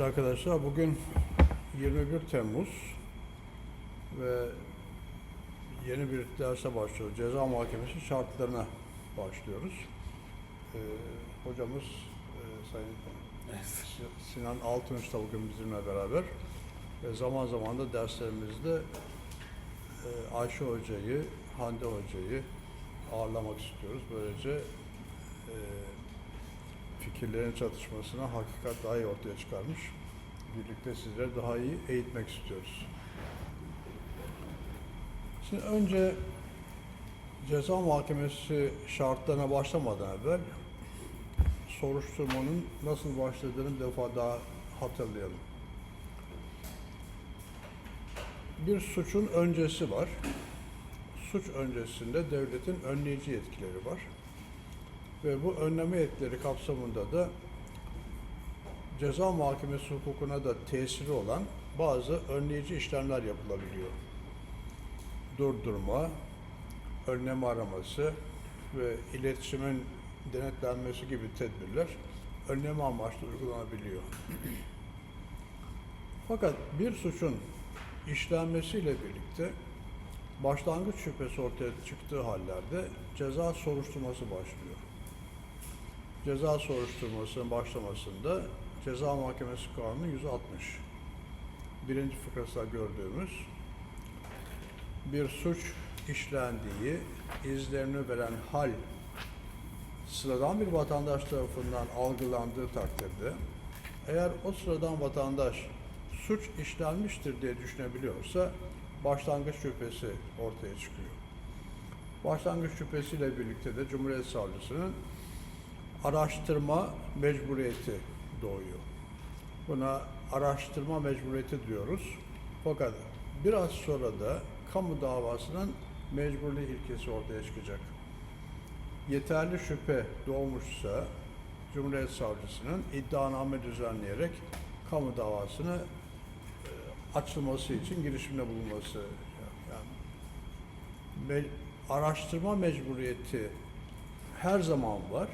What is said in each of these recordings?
Arkadaşlar bugün 21 Temmuz ve yeni bir derse başlıyoruz. Ceza muhakemesi şartlarına başlıyoruz. Ee, hocamız e, Sayın Si- Sinan Altınış da bugün bizimle beraber ve zaman zaman da derslerimizde e, Ayşe Hoca'yı, Hande Hoca'yı ağırlamak istiyoruz. Böylece e, fikirlerin çatışmasına hakikat daha iyi ortaya çıkarmış. Birlikte sizleri daha iyi eğitmek istiyoruz. Şimdi önce ceza muhakemesi şartlarına başlamadan evvel soruşturmanın nasıl başladığını defa daha hatırlayalım. Bir suçun öncesi var. Suç öncesinde devletin önleyici yetkileri var. Ve bu önleme yetkileri kapsamında da ceza muhakemesi hukukuna da tesiri olan bazı önleyici işlemler yapılabiliyor. Durdurma, önlem araması ve iletişimin denetlenmesi gibi tedbirler önleme amaçlı uygulanabiliyor. Fakat bir suçun işlenmesiyle birlikte başlangıç şüphesi ortaya çıktığı hallerde ceza soruşturması başlıyor. Ceza soruşturmasının başlamasında Ceza Mahkemesi Kanunu 160. Birinci fıkrasında gördüğümüz bir suç işlendiği izlerini veren hal sıradan bir vatandaş tarafından algılandığı takdirde eğer o sıradan vatandaş suç işlenmiştir diye düşünebiliyorsa başlangıç şüphesi ortaya çıkıyor. Başlangıç şüphesiyle birlikte de Cumhuriyet Savcısının araştırma mecburiyeti doğuyor. Buna araştırma mecburiyeti diyoruz. Fakat biraz sonra da kamu davasının mecburluğu ilkesi ortaya çıkacak. Yeterli şüphe doğmuşsa Cumhuriyet Savcısının iddianame düzenleyerek kamu davasını e, açılması için girişimde bulunması yani me- araştırma mecburiyeti her zaman var.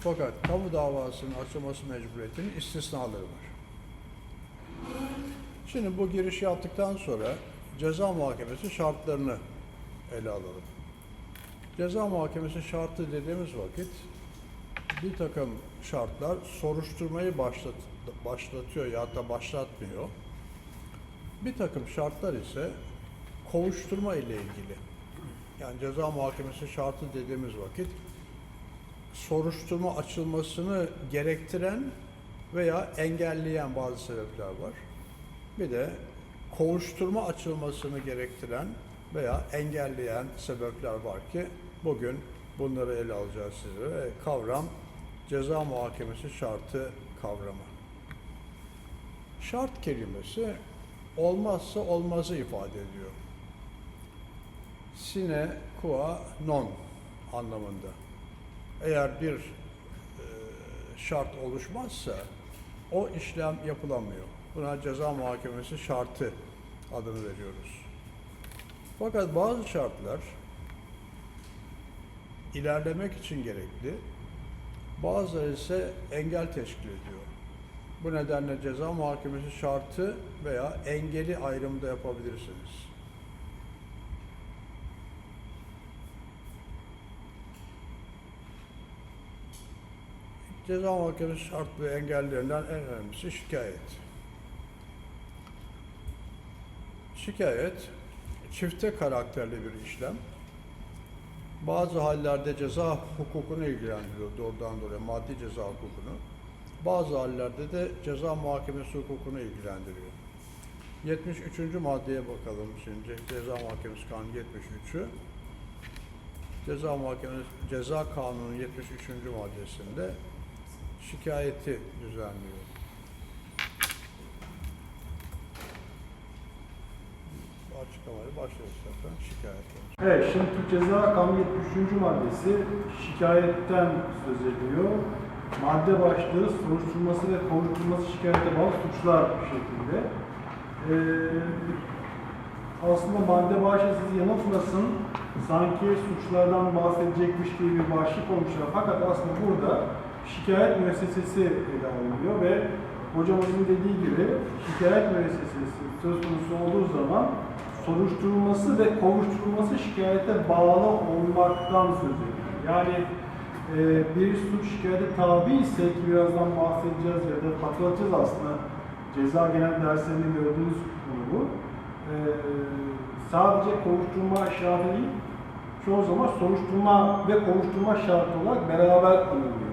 Fakat kamu davasının açılması mecburiyetinin istisnaları var. Şimdi bu giriş yaptıktan sonra ceza muhakemesi şartlarını ele alalım. Ceza muhakemesi şartı dediğimiz vakit bir takım şartlar soruşturmayı başlat, başlatıyor ya da başlatmıyor. Bir takım şartlar ise kovuşturma ile ilgili. Yani ceza muhakemesi şartı dediğimiz vakit soruşturma açılmasını gerektiren veya engelleyen bazı sebepler var. Bir de kovuşturma açılmasını gerektiren veya engelleyen sebepler var ki bugün bunları ele alacağız size. Ve Kavram ceza muhakemesi şartı kavramı. Şart kelimesi olmazsa olmazı ifade ediyor. Sine qua non anlamında. Eğer bir e, şart oluşmazsa o işlem yapılamıyor. Buna ceza muhakemesi şartı adını veriyoruz. Fakat bazı şartlar ilerlemek için gerekli, bazıları ise engel teşkil ediyor. Bu nedenle ceza muhakemesi şartı veya engeli ayrımda yapabilirsiniz. Ceza muhakemesi şart ve engellerinden en önemlisi şikayet. Şikayet çifte karakterli bir işlem. Bazı hallerde ceza hukukunu ilgilendiriyor doğrudan doğruya maddi ceza hukukunu. Bazı hallerde de ceza muhakemesi hukukunu ilgilendiriyor. 73. maddeye bakalım şimdi. Ceza Muhakemesi Kanunu 73'ü. Ceza Muhakemesi Ceza Kanunu 73. maddesinde şikayeti düzenliyor. Açıklamayı başlıyoruz zaten şikayetle. Evet, şimdi Türk Ceza Kanunu 73. maddesi şikayetten söz ediyor. Madde başlığı soruşturması ve kovuşturması şikayete bağlı suçlar şeklinde. Ee, aslında madde başlığı sizi yanıltmasın, sanki suçlardan bahsedecekmiş gibi bir başlık olmuşlar. Fakat aslında burada şikayet müessesesi ele alınıyor ve hocamızın dediği gibi şikayet müessesesi söz konusu olduğu zaman soruşturulması ve kovuşturulması şikayete bağlı olmaktan söz ediyor. Yani e, bir suç şikayete tabi ise ki birazdan bahsedeceğiz ya da hatırlatacağız aslında ceza genel derslerinde gördüğünüz konu bu. E, sadece kovuşturma şartı değil, çoğu zaman soruşturma ve kovuşturma şartı olarak beraber alınıyor.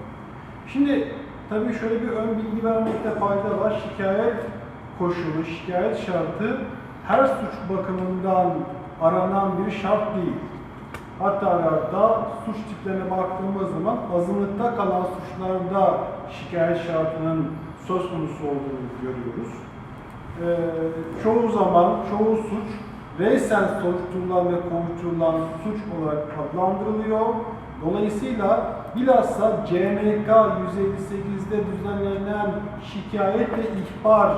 Şimdi tabii şöyle bir ön bilgi vermekte fayda var. Şikayet koşulu, şikayet şartı her suç bakımından aranan bir şart değil. Hatta hatta suç tiplerine baktığımız zaman azınlıkta kalan suçlarda şikayet şartının söz konusu olduğunu görüyoruz. Ee, çoğu zaman çoğu suç reysen soruşturulan ve kovuşturulan suç olarak adlandırılıyor. Dolayısıyla bilhassa CMK 158'de düzenlenen şikayet ve ihbar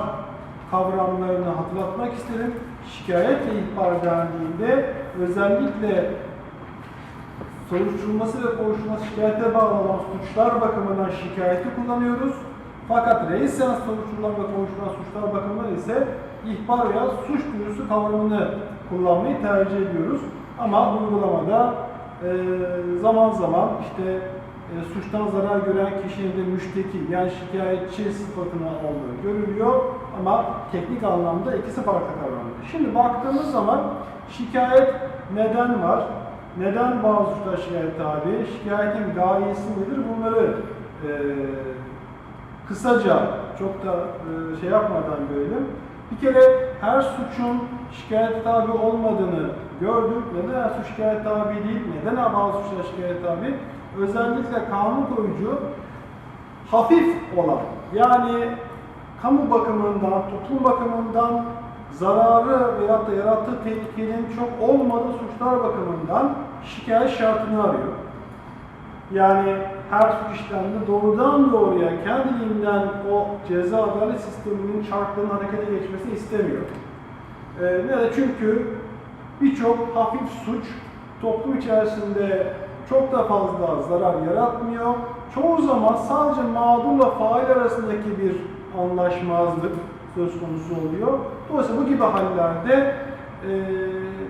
kavramlarını hatırlatmak isterim. Şikayet ve ihbar dendiğinde özellikle soruşturulması ve kovuşturulması şikayete bağlı olan suçlar bakımından şikayeti kullanıyoruz. Fakat reisen soruşturulan ve kovuşturulan suçlar bakımından ise ihbar veya suç duyurusu kavramını kullanmayı tercih ediyoruz. Ama uygulamada e, zaman zaman işte e, suçtan zarar gören kişinin de müşteki yani şikayetçi sıfatına aldığı görülüyor ama teknik anlamda ikisi farklı kavramlar. Şimdi baktığımız zaman şikayet neden var? Neden bazı suçlar şikayet tabi? Şikayetin gayesi nedir? Bunları e, kısaca çok da e, şey yapmadan görelim. Bir kere her suçun şikayet tabi olmadığını gördük. Neden her suç şikayet tabi değil? Neden bazı suçlar şikayet tabi? Özellikle kanun koyucu hafif olan yani kamu bakımından, toplum bakımından zararı veyahut da yarattığı tehlikenin çok olmadığı suçlar bakımından şikayet şartını arıyor. Yani her suç işleminde doğrudan doğruya kendiliğinden o ceza adalet sisteminin çarklarının harekete geçmesini istemiyor. Ee, çünkü birçok hafif suç toplum içerisinde çok da fazla zarar yaratmıyor. Çoğu zaman sadece mağdurla fail arasındaki bir anlaşmazlık söz konusu oluyor. Dolayısıyla bu gibi hallerde e,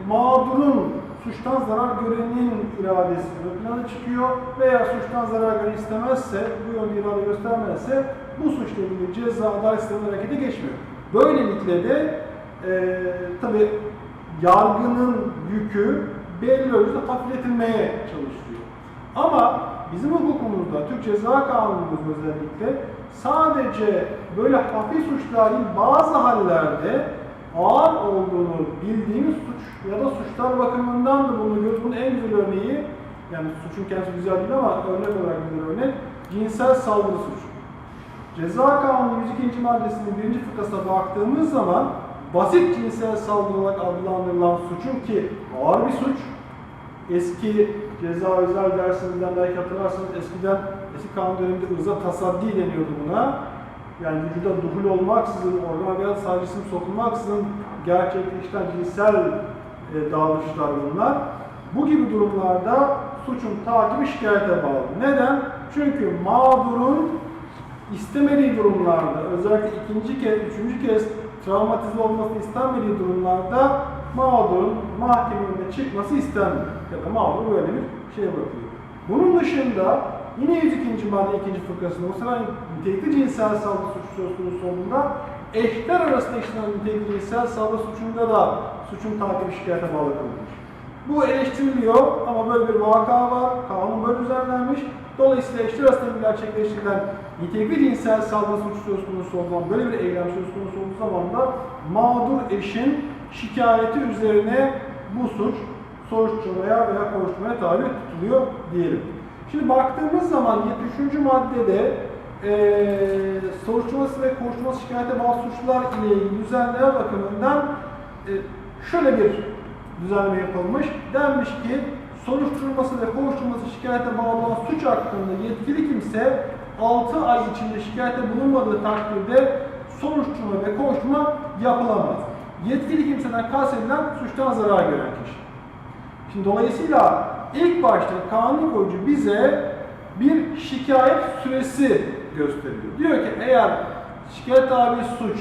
mağdurun suçtan zarar görenin iradesi ön plana çıkıyor veya suçtan zarar gören istemezse, bu yönde irade göstermezse bu suçla ilgili ceza adalet sisteminin harekete geçmiyor. Böylelikle de e, tabi yargının yükü belli ölçüde hafifletilmeye çalışılıyor. Ama bizim hukukumuzda, Türk Ceza Kanunumuz özellikle sadece böyle hafif suçlar değil, bazı hallerde ağır olduğunu bildiğimiz suç ya da suçlar bakımından da bunu görüyoruz. Bunun en güzel örneği, yani suçun kendisi güzel değil ama örnek olarak güzel örnek, cinsel saldırı suçu. Ceza Kanunu 102. maddesinin birinci fıkrasına baktığımız zaman basit cinsel saldırı olarak adlandırılan suçun ki ağır bir suç, eski ceza özel dersimizden belki hatırlarsanız eskiden eski kanun döneminde ırza tasaddi deniyordu buna. Yani vücuda duhul olmaksızın, organ veya sadece sokulmaksızın gerçekleşen cinsel e, bunlar. Bu gibi durumlarda suçun takibi şikayete bağlı. Neden? Çünkü mağdurun istemediği durumlarda, özellikle ikinci kez, üçüncü kez travmatize olması istenmediği durumlarda mağdurun mahkeme çıkması istenmiyor. Ya da mağdur böyle bir şeye bakıyor. Bunun dışında yine 102. madde ikinci fıkrasında o sefer nitelikli cinsel saldırı suçu söz konusu olduğunda eşler arasında işlenen nitelikli cinsel saldırı suçunda da suçun takibi şikayete bağlı kılınmış. Bu eleştiriliyor ama böyle bir vaka var, kanun böyle düzenlenmiş. Dolayısıyla eşler arasında gerçekleştirilen nitelikli cinsel saldırı suçu söz konusu zaman, böyle bir eylem söz konusu olduğu zaman da mağdur eşin şikayeti üzerine bu suç soruşturmaya veya kovuşturmaya tabi tutuluyor diyelim. Şimdi baktığımız zaman 73. maddede eee soruşturması ve kovuşturması şikayete bağlı suçlar ile ilgili düzenleme bakımından e, şöyle bir düzenleme yapılmış. Denmiş ki soruşturulması ve kovuşturulması şikayete bağlı olan suç hakkında yetkili kimse 6 ay içinde şikayete bulunmadığı takdirde soruşturma ve kovuşturma yapılamaz. Yetkili kimseden kastedilen suçtan zarar gören kişi. Şimdi dolayısıyla ilk başta kanun koyucu bize bir şikayet süresi gösteriyor. Diyor ki eğer şikayet tabi suç,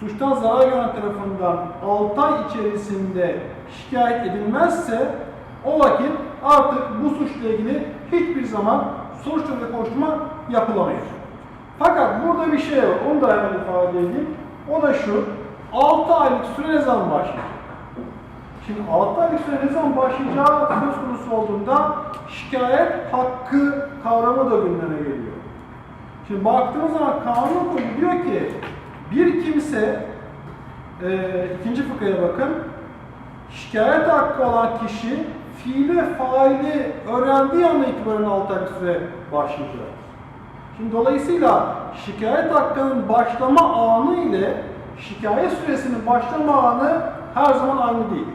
suçtan zarar gören tarafından 6 ay içerisinde şikayet edilmezse o vakit artık bu suçla ilgili hiçbir zaman soruşturma koşturma yapılamayacak. Fakat burada bir şey var, onu da hemen ifade edeyim. O da şu, 6 aylık süre ne zaman başlayacak? Şimdi 6 aylık süre ne zaman başlayacağı söz konusu olduğunda şikayet hakkı kavramı da gündeme geliyor. Şimdi baktığımız zaman kanun kodu diyor ki bir kimse e, ikinci fıkraya bakın şikayet hakkı olan kişi fiili ve faili öğrendiği anda itibaren 6 aylık süre başlayacak. Şimdi dolayısıyla şikayet hakkının başlama anı ile şikayet süresinin başlama anı her zaman aynı değil.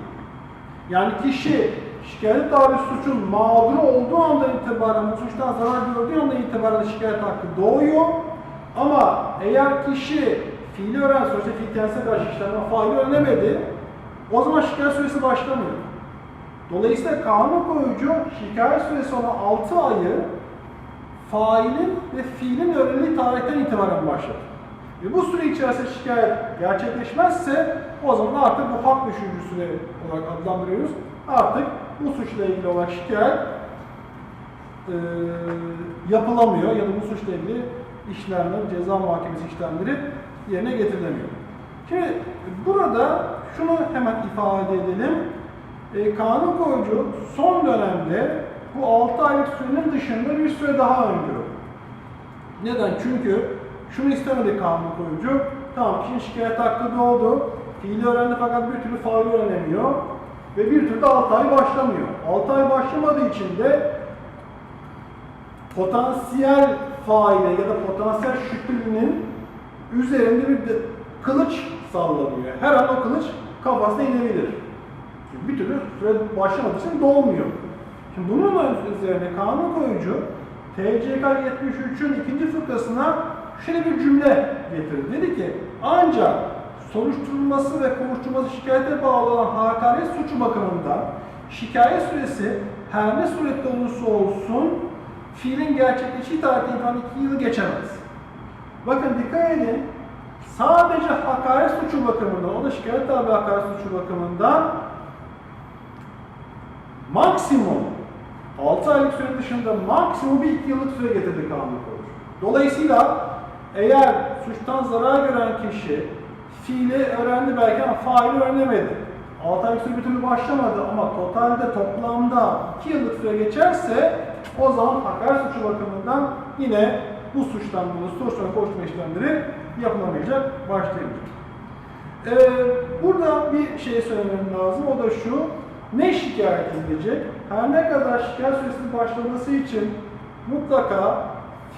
Yani kişi şikayet tabi suçun mağduru olduğu andan itibaren, suçtan zarar gördüğü andan itibaren şikayet hakkı doğuyor. Ama eğer kişi fiili öğren, sonuçta fiil kendisine karşı işlem faili öğrenemedi, o zaman şikayet süresi başlamıyor. Dolayısıyla kanun koyucu şikayet süresi olan 6 ayı failin ve fiilin öğrenildiği tarihten itibaren başlar. Ve bu süre içerisinde şikayet gerçekleşmezse o zaman artık bu hak düşürücü süre olarak adlandırıyoruz. Artık bu suçla ilgili olarak şikayet e, yapılamıyor ya da bu suçla ilgili işlemler, ceza muhakemesi işlemleri yerine getirilemiyor. Şimdi burada şunu hemen ifade edelim. E, kanun koyucu son dönemde bu 6 aylık sürenin dışında bir süre daha öngörüyor. Neden? Çünkü şunu istemedi kanun koyucu. Tamam kişinin şikayet hakkı doğdu. Fiili öğrendi fakat bir türlü faili öğrenemiyor. Ve bir türlü 6 ay başlamıyor. 6 ay başlamadığı için de potansiyel faile ya da potansiyel şüphelinin üzerinde bir kılıç sallanıyor. Her an o kılıç kafasına inebilir. Çünkü bir türlü süre başlamadığı için dolmuyor. Şimdi bunun üzerine kanun koyucu TCK 73'ün ikinci fıkrasına şöyle bir cümle getirdi. Dedi ki ancak soruşturulması ve kovuşturulması şikayete bağlı olan hakaret suçu bakımından şikayet süresi her ne surette olursa olsun fiilin gerçekleştiği tarihten itibaren 2 yılı geçemez. Bakın dikkat edin sadece hakaret suçu bakımından, o da şikayet tabi hakaret suçu bakımından maksimum 6 aylık süre dışında maksimum bir 2 yıllık süre getirdi kanun koyucu. Dolayısıyla eğer suçtan zarar gören kişi fiili öğrendi belki ama faili öğrenemedi. 6 aylık süre bir türlü başlamadı ama totalde toplamda 2 yıllık süre geçerse o zaman hakaret suçu bakımından yine bu suçtan dolayı soruşturma koşturma işlemleri yapılamayacak, başlayamayacak. Ee, burada bir şey söylemem lazım. O da şu. Ne şikayet edilecek? Her ne kadar şikayet süresinin başlaması için mutlaka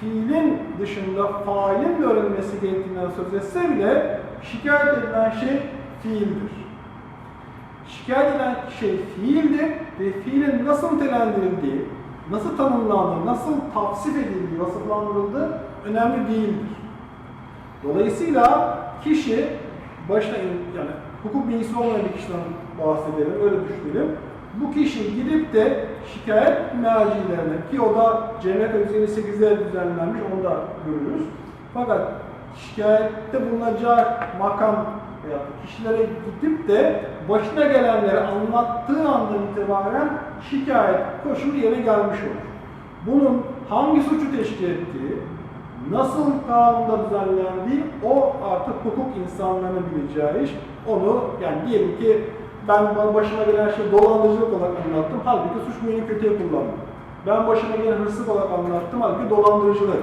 fiilin dışında failin de öğrenilmesi gerektiğinden söz etse bile şikayet edilen şey fiildir. Şikayet edilen şey fiildir ve fiilin nasıl nitelendirildiği, nasıl tanımlandığı, nasıl tavsif edildiği, vasıflandırıldığı önemli değildir. Dolayısıyla kişi başına yani hukuk bilgisi olmayan bir kişiden bahsedelim, öyle düşünelim. Bu kişi gidip de şikayet mercilerine ki o da CMK 158'de düzenlenmiş, onu da görürüz. Fakat şikayette bulunacak makam veya kişilere gidip de başına gelenleri anlattığı andan itibaren şikayet koşulu yerine gelmiş olur. Bunun hangi suçu teşkil ettiği, nasıl kanunda düzenlendiği o artık hukuk insanlarının bileceği iş. Onu yani diyelim ki ben başıma gelen şey dolandırıcılık olarak anlattım. Halbuki suç mühini kötüye kullandım. Ben başıma gelen hırsızlık olarak anlattım. Halbuki dolandırıcılık.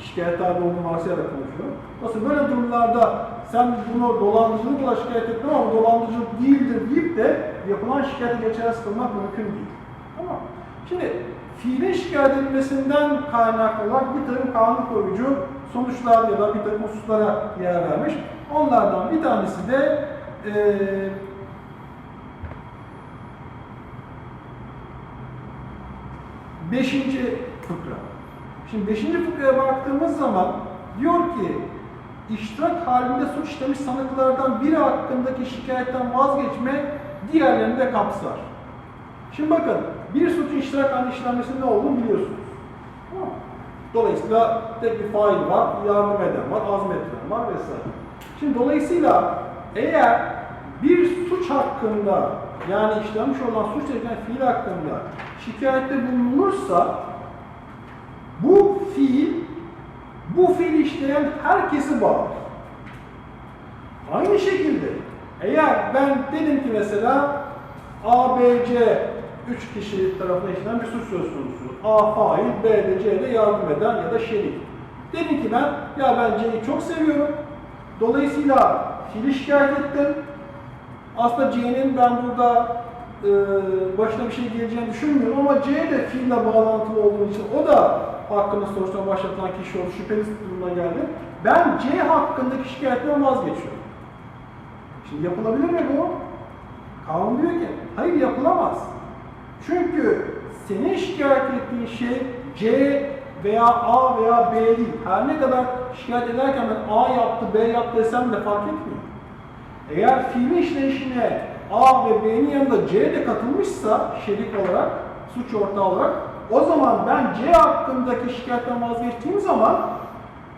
Şikayet tabi olduğunu varsayarak konuşuyorum. Nasıl böyle durumlarda sen bunu dolandırıcılık olarak şikayet ettin ama dolandırıcılık değildir deyip de yapılan şikayeti geçersiz kılmak mümkün değil. Tamam. Şimdi fiilin şikayet edilmesinden kaynaklı olarak bir takım kanun koyucu sonuçlar ya da bir takım hususlara yer vermiş. Onlardan bir tanesi de eee beşinci fıkra. Şimdi beşinci fıkraya baktığımız zaman diyor ki iştirak halinde suç işlemiş sanıklardan biri hakkındaki şikayetten vazgeçme diğerlerini de kapsar. Şimdi bakın bir suçun iştirak halinde işlenmesinin ne olduğunu biliyorsunuz. Dolayısıyla tek bir fail var, yardım eden var, azmettiren var vesaire. Şimdi dolayısıyla eğer bir suç hakkında yani işlenmiş olan suç edilen fiil hakkında şikayette bulunursa bu fiil bu fiil işleyen herkesi bağlar. Aynı şekilde eğer ben dedim ki mesela A, B, C 3 kişi tarafından işlenen bir suç söz konusu. A fail, B de C de yardım eden ya da şerik. Dedim ki ben ya ben C'yi çok seviyorum. Dolayısıyla fiili şikayet ettim. Aslında C'nin ben burada e, başına bir şey geleceğini düşünmüyorum ama C de fiille bağlantılı olduğu için o da hakkında soruşturma başlatılan kişi oldu, şüpheli durumuna geldi. Ben C hakkındaki şikayetten vazgeçiyorum. Şimdi yapılabilir mi bu? Kanun diyor ki, hayır yapılamaz. Çünkü senin şikayet ettiğin şey C veya A veya B değil. Her ne kadar şikayet ederken ben A yaptı, B yaptı desem de fark etmiyor. Eğer fiili işleyişine A ve B'nin yanında C de katılmışsa şerik olarak, suç ortağı olarak o zaman ben C hakkındaki şikayetten vazgeçtiğim zaman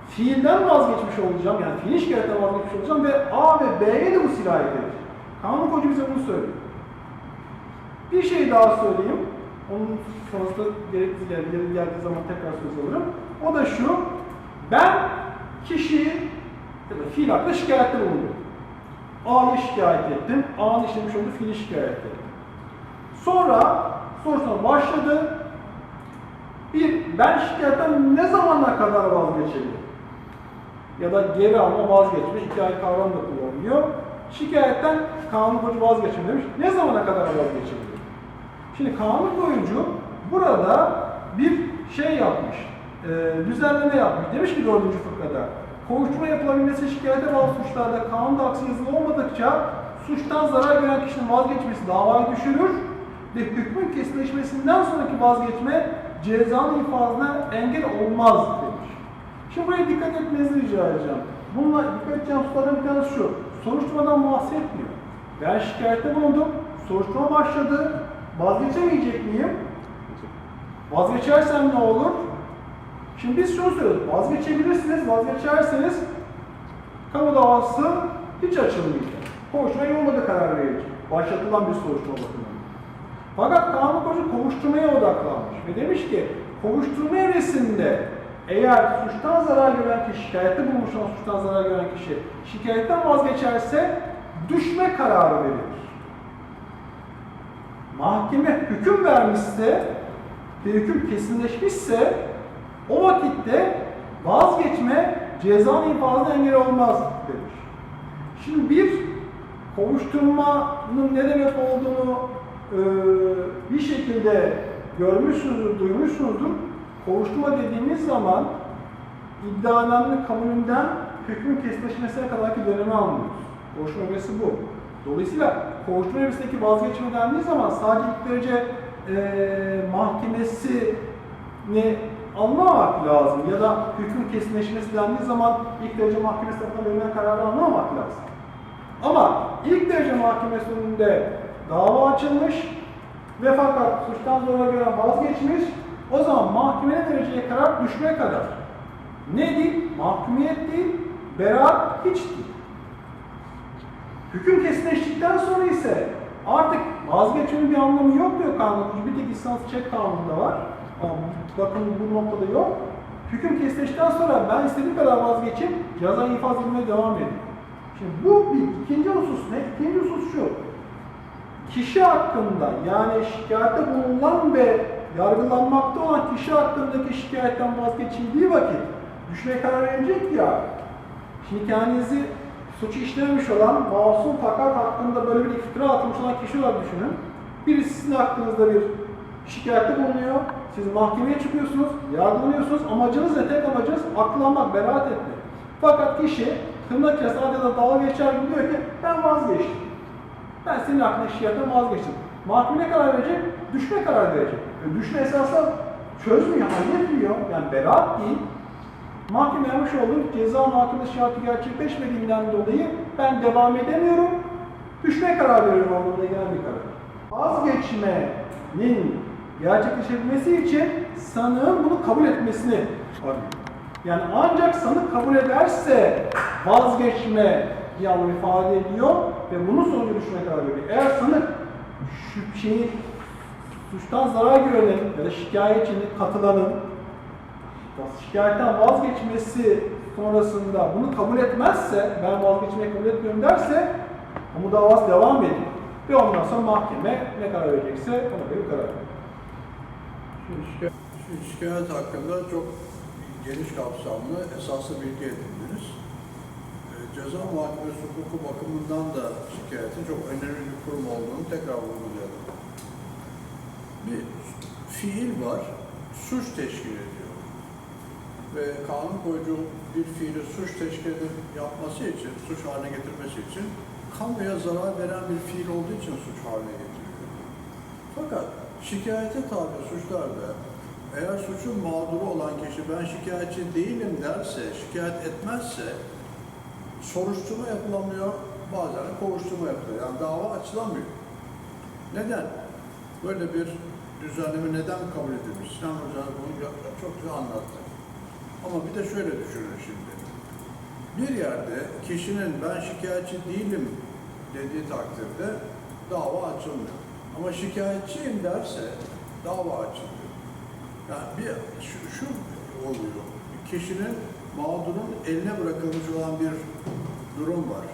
fiilden vazgeçmiş olacağım. Yani fiil şikayetten vazgeçmiş olacağım ve A ve B'ye de bu sirayet edecek. Kanun kocu bize bunu söylüyor. Bir şey daha söyleyeyim. Onun sonrasında gerekli yeri geldiği zaman tekrar söz alırım. O da şu. Ben kişiyi ya da fiil hakkında şikayette bulundum. A'yı şikayet ettim. A'nın işlemiş olduğu fiili şikayet ettim. Sonra soruşturma başladı. Bir, ben şikayetten ne zamana kadar vazgeçebilirim? Ya da geri alma vazgeçme, iki ay kavram da kullanılıyor. Şikayetten kanun koyucu vazgeçme demiş. Ne zamana kadar vazgeçebilirim? Şimdi kanun koyucu burada bir şey yapmış, e, düzenleme yapmış. Demiş ki 4. fıkrada, kovuşturma yapılabilmesi şikayete bağlı suçlarda kanunda aksi yazılı olmadıkça suçtan zarar gören kişinin vazgeçmesi davayı düşürür ve hükmün kesinleşmesinden sonraki vazgeçme cezanın infazına engel olmaz demiş. Şimdi buraya dikkat etmenizi rica edeceğim. Bununla dikkat edeceğim hususlardan bir tanesi şu. Soruşturmadan bahsetmiyor. Ben şikayette bulundum. Soruşturma başladı. Vazgeçemeyecek miyim? Vazgeçersem ne olur? Şimdi biz şunu söylüyoruz. Vazgeçebilirsiniz. Vazgeçerseniz kamu davası hiç açılmayacak. Kovuşturma yolunda karar verecek. Başlatılan bir soruşturma. Fakat kanun kocu kovuşturmaya odaklanmış ve demiş ki kovuşturma evresinde eğer suçtan zarar gören kişi, şikayette bulunmuş olan suçtan zarar gören kişi şikayetten vazgeçerse düşme kararı verilir. Mahkeme hüküm vermişse ve hüküm kesinleşmişse o vakitte vazgeçme cezanın infazına engel olmaz demiş. Şimdi bir kovuşturmanın ne demek olduğunu e, bir şekilde görmüşsünüzdür, duymuşsunuzdur. Kovuşturma dediğimiz zaman iddianamenin kabulünden hükmün kesinleşmesine kadarki dönemi anlıyoruz. Kovuşturma evresi bu. Dolayısıyla kovuşturma evresindeki vazgeçme dendiği zaman sadece ilk derece e, mahkemesini anlamamak lazım ya da hüküm kesinleşmesi dendiği zaman ilk derece mahkemesi tarafından verilen kararı anlamamak lazım. Ama ilk derece mahkemesinde dava açılmış ve fakat suçtan sonra gören vazgeçmiş, o zaman mahkemenin vereceği karar düşme kadar. Ne değil? Mahkumiyet değil, beraat hiç değil. Hüküm kesinleştikten sonra ise artık vazgeçmenin bir anlamı yok diyor kanun. Bir tek istans çek kanununda var. Ama bakın bu noktada yok. Hüküm kesinleştikten sonra ben istediğim kadar vazgeçip ceza infaz edilmeye devam edeyim. Şimdi bu bir ikinci husus ne? İkinci husus şu. Kişi hakkında yani şikayette bulunan ve yargılanmakta olan kişi hakkındaki şikayetten vazgeçildiği vakit düşmeye karar verecek ya. Şimdi kendinizi suç işlememiş olan masum fakat hakkında böyle bir iftira atılmış olan kişi olarak düşünün. Birisi sizin hakkınızda bir şikayette bulunuyor. Siz mahkemeye çıkıyorsunuz, yargılanıyorsunuz. Amacınız ne? Tek amacınız aklanmak, beraat etmek. Fakat kişi tırnak içerisinde adeta dalga geçer gibi diyor ki ben vazgeçtim. Ben senin hakkında şikayetten vazgeçtim. Mahkeme ne karar verecek? Düşme karar verecek. E, düşme esasında çözmüyor, halletmiyor. Yani beraat değil. Mahkeme yapmış olduğum ceza muhakeme şartı gerçekleşmediğinden dolayı ben devam edemiyorum. Düşme karar veriyorum anlamına gelen bir karar. Vazgeçmenin gerçekleşebilmesi için sanığın bunu kabul etmesini arıyor. Yani ancak sanık kabul ederse vazgeçme bir anlam ifade ediyor ve bunun sonucu düşme karar veriyor. Eğer sanık şu şeyi suçtan zarar görenin ya da şikayetçinin, katılanın şikayetten vazgeçmesi sonrasında bunu kabul etmezse, ben vazgeçmeyi kabul etmiyorum derse, kamu davası devam ediyor. Ve ondan sonra mahkeme ne karar verecekse ona göre karar şimdi şikayet hakkında çok geniş kapsamlı esaslı bilgi edindiniz. Ee, Ceza muhakemesi hukuku bakımından da şikayetin çok önemli bir kurum olduğunu tekrar vurgulayalım. Bir fiil var, suç teşkil ediyor. Ve kanun koyucu bir fiili suç teşkil edip yapması için, suç haline getirmesi için kamuya zarar veren bir fiil olduğu için suç haline getiriyor. Fakat şikayete tabi suçlarda eğer suçun mağduru olan kişi ben şikayetçi değilim derse, şikayet etmezse soruşturma yapılamıyor, bazen de kovuşturma yapılıyor. Yani dava açılamıyor. Neden? Böyle bir düzenleme neden kabul edilmiş? Sinan Hoca bunu çok güzel anlattı. Ama bir de şöyle düşünün şimdi. Bir yerde kişinin ben şikayetçi değilim dediği takdirde dava açılmıyor. Ama şikayetçiyim derse dava açılıyor. Yani bir şu, şu oluyor. Kişinin mağdurun eline bırakılmış olan bir durum var.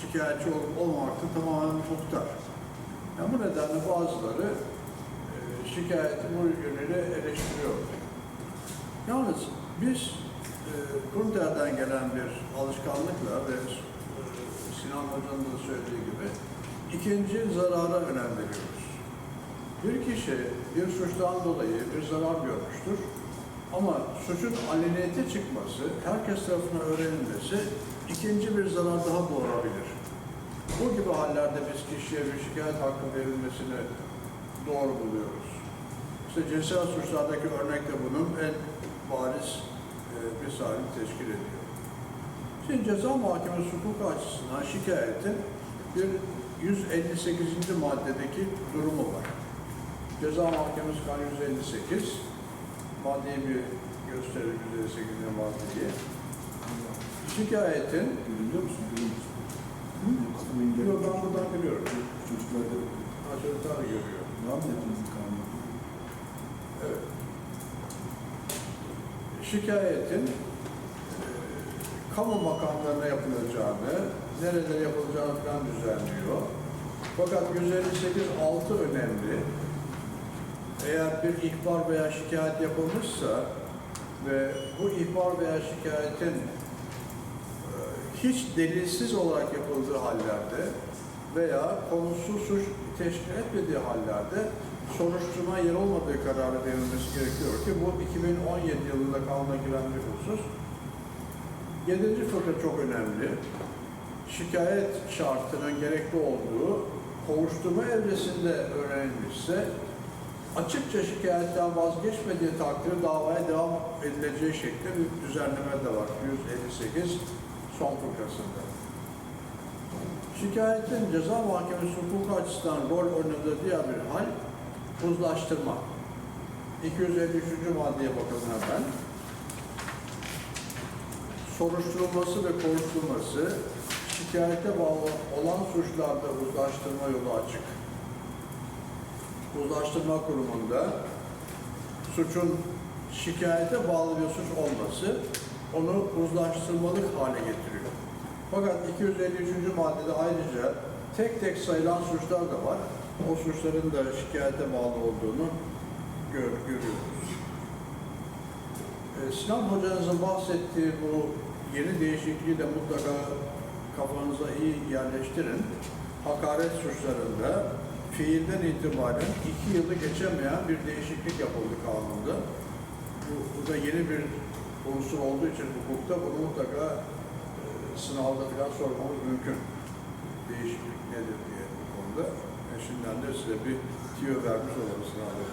Şikayetçi olup olmamakta tamamen muhtar. Yani bu nedenle bazıları e, şikayeti bu yönüyle eleştiriyor. Yalnız biz e, Kunter'den gelen bir alışkanlıkla ve e, Sinan Hoca'nın da söylediği gibi ikinci zarara önem veriyoruz. Bir kişi bir suçtan dolayı bir zarar görmüştür ama suçun aleniyete çıkması, herkes tarafından öğrenilmesi ikinci bir zarar daha doğurabilir. Bu gibi hallerde biz kişiye bir şikayet hakkı verilmesini doğru buluyoruz. İşte cinsel suçlardaki örnek de bunun en bariz e, misalini teşkil ediyor. Şimdi ceza muhakemesi hukuku açısından şikayetin bir 158. maddedeki durumu var. Ceza Mahkemesi Kanunu 158, maddeyi gösterir 158. maddeyi. Şikayetin, Görüyor musun? Görüyor musun? Hı? yok ben buradan görüyorum. Çocuklarda Ha, Çocuklar da görüyor. var mı hepimizin kanunu? Evet. Şikayetin e, kamu makamlarına yapılacağını, nerede yapılacağını falan düzenliyor. Fakat 158.6 önemli. Eğer bir ihbar veya şikayet yapılmışsa ve bu ihbar veya şikayetin e, hiç delilsiz olarak yapıldığı hallerde veya konusu suç teşkil etmediği hallerde soruşturma yer olmadığı kararı verilmesi gerekiyor ki bu 2017 yılında kanuna giren bir husus. Yedinci fıkra çok önemli. Şikayet şartının gerekli olduğu kovuşturma evresinde öğrenilmişse açıkça şikayetten vazgeçmediği takdirde davaya devam edileceği şeklinde bir düzenleme de var. 158 son fıkrasında. Şikayetin ceza muhakemesi hukuku açısından rol oynadığı diğer bir hal uzlaştırma. 253. maddeye bakalım hemen. Soruşturulması ve kovuşturulması şikayete bağlı olan suçlarda uzlaştırma yolu açık. Uzlaştırma kurumunda suçun şikayete bağlı bir suç olması onu uzlaştırmalık hale getiriyor. Fakat 253. maddede ayrıca tek tek sayılan suçlar da var. O suçların da şikayete bağlı olduğunu gör, görüyoruz. Ee, Sinan hocanızın bahsettiği bu yeni değişikliği de mutlaka kafanıza iyi yerleştirin. Hakaret suçlarında fiilden itibaren iki yılı geçemeyen bir değişiklik yapıldı kanunda. Bu, bu da yeni bir unsur olduğu için hukukta bunu mutlaka e, sınavda falan sormamız mümkün. Değişiklik nedir diye bu konuda. E, şimdiden de size bir tüyo vermiş olalım sınavda.